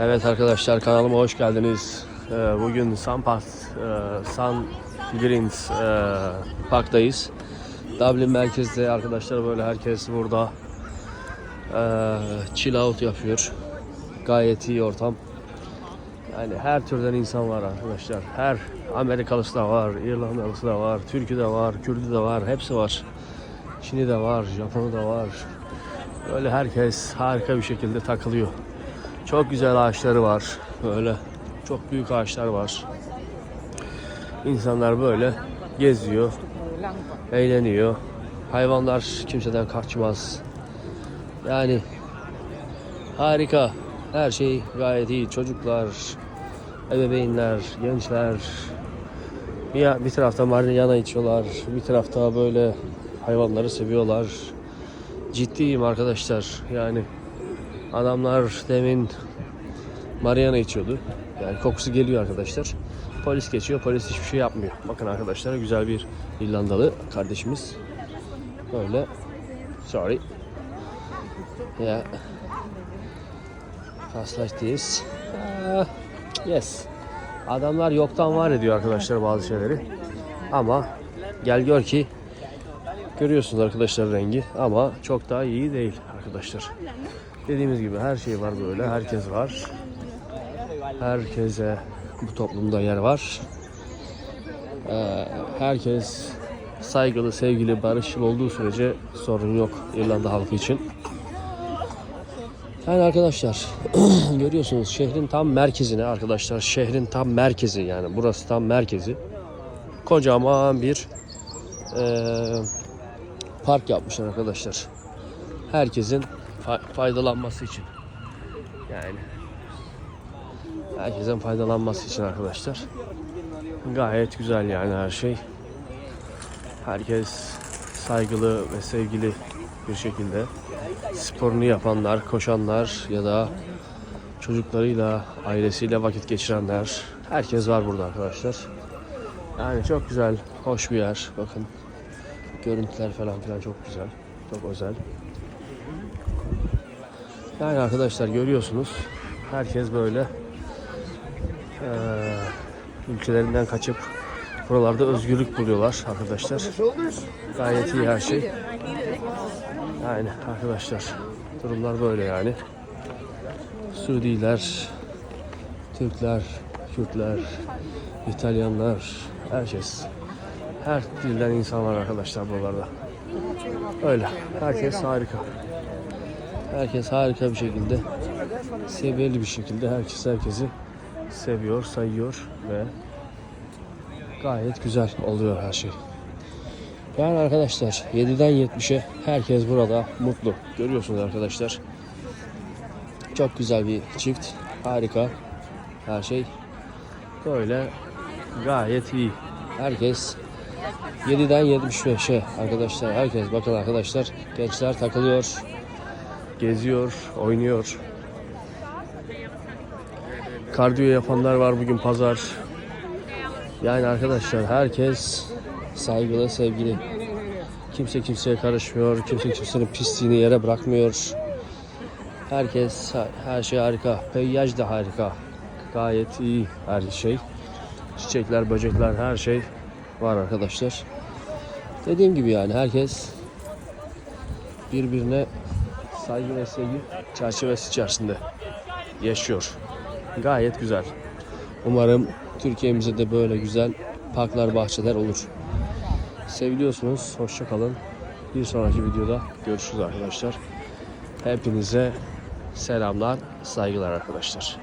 Evet arkadaşlar kanalıma hoş geldiniz. Ee, Bugün Sampas, e, San Grins e, Park'tayız. Dublin merkezde arkadaşlar böyle herkes burada e, chill out yapıyor. Gayet iyi ortam. Yani her türden insan var arkadaşlar. Her Amerikalısı da var, İrlandalısı da var, Türk'ü de var, Kürt'ü de var, hepsi var. Çin'i de var, Japon'u da var. Böyle herkes harika bir şekilde takılıyor. Çok güzel ağaçları var. Böyle çok büyük ağaçlar var. İnsanlar böyle geziyor, eğleniyor. Hayvanlar kimseden kaçmaz. Yani harika. Her şey gayet iyi. Çocuklar, ebeveynler, gençler. Bir, bir tarafta marihuana içiyorlar. Bir tarafta böyle hayvanları seviyorlar. Ciddiyim arkadaşlar. Yani adamlar demin marihuana içiyordu. Yani kokusu geliyor arkadaşlar. Polis geçiyor. Polis hiçbir şey yapmıyor. Bakın arkadaşlar güzel bir İrlandalı kardeşimiz. Böyle. Sorry. Yeah. Just like this. Ah, yes. Adamlar yoktan var ediyor arkadaşlar bazı şeyleri. Ama gel gör ki görüyorsunuz arkadaşlar rengi ama çok daha iyi değil arkadaşlar. Dediğimiz gibi her şey var böyle. Herkes var. Herkese bu toplumda yer var. Ee, herkes saygılı, sevgili, barışçıl olduğu sürece sorun yok İrlanda halkı için. Yani arkadaşlar görüyorsunuz şehrin tam merkezine arkadaşlar şehrin tam merkezi yani burası tam merkezi. Kocaman bir eee, park yapmışlar arkadaşlar. Herkesin fa- faydalanması için. Yani herkesin faydalanması için arkadaşlar. Gayet güzel yani her şey. Herkes saygılı ve sevgili bir şekilde sporunu yapanlar, koşanlar ya da çocuklarıyla, ailesiyle vakit geçirenler. Herkes var burada arkadaşlar. Yani çok güzel, hoş bir yer. Bakın görüntüler falan filan çok güzel, çok özel. Yani arkadaşlar görüyorsunuz herkes böyle eee, ülkelerinden kaçıp buralarda özgürlük buluyorlar arkadaşlar. Gayet iyi her şey. Yani arkadaşlar durumlar böyle yani. Suudiler, Türkler, Kürtler, İtalyanlar, herkes. Her dilden insan var arkadaşlar buralarda. Öyle. Herkes harika. Herkes harika bir şekilde, seviyeli bir şekilde herkes herkesi seviyor, sayıyor ve gayet güzel oluyor her şey. Yani arkadaşlar 7'den 70'e herkes burada mutlu. Görüyorsunuz arkadaşlar. Çok güzel bir çift. Harika. Her şey böyle gayet iyi. Herkes 7'den 75'e arkadaşlar. Herkes bakın arkadaşlar. Gençler takılıyor. Geziyor, oynuyor. Kardiyo yapanlar var bugün pazar. Yani arkadaşlar herkes saygılı, sevgili. Kimse kimseye karışmıyor. Kimse kimsenin pisliğini yere bırakmıyor. Herkes, her şey harika. Peyyaj da harika. Gayet iyi her şey. Çiçekler, böcekler, her şey var arkadaşlar. Dediğim gibi yani herkes birbirine saygı ve sevgi çerçevesi içerisinde yaşıyor. Gayet güzel. Umarım Türkiye'mizde de böyle güzel parklar, bahçeler olur. Seviliyorsunuz. Hoşça kalın. Bir sonraki videoda görüşürüz arkadaşlar. Hepinize selamlar, saygılar arkadaşlar.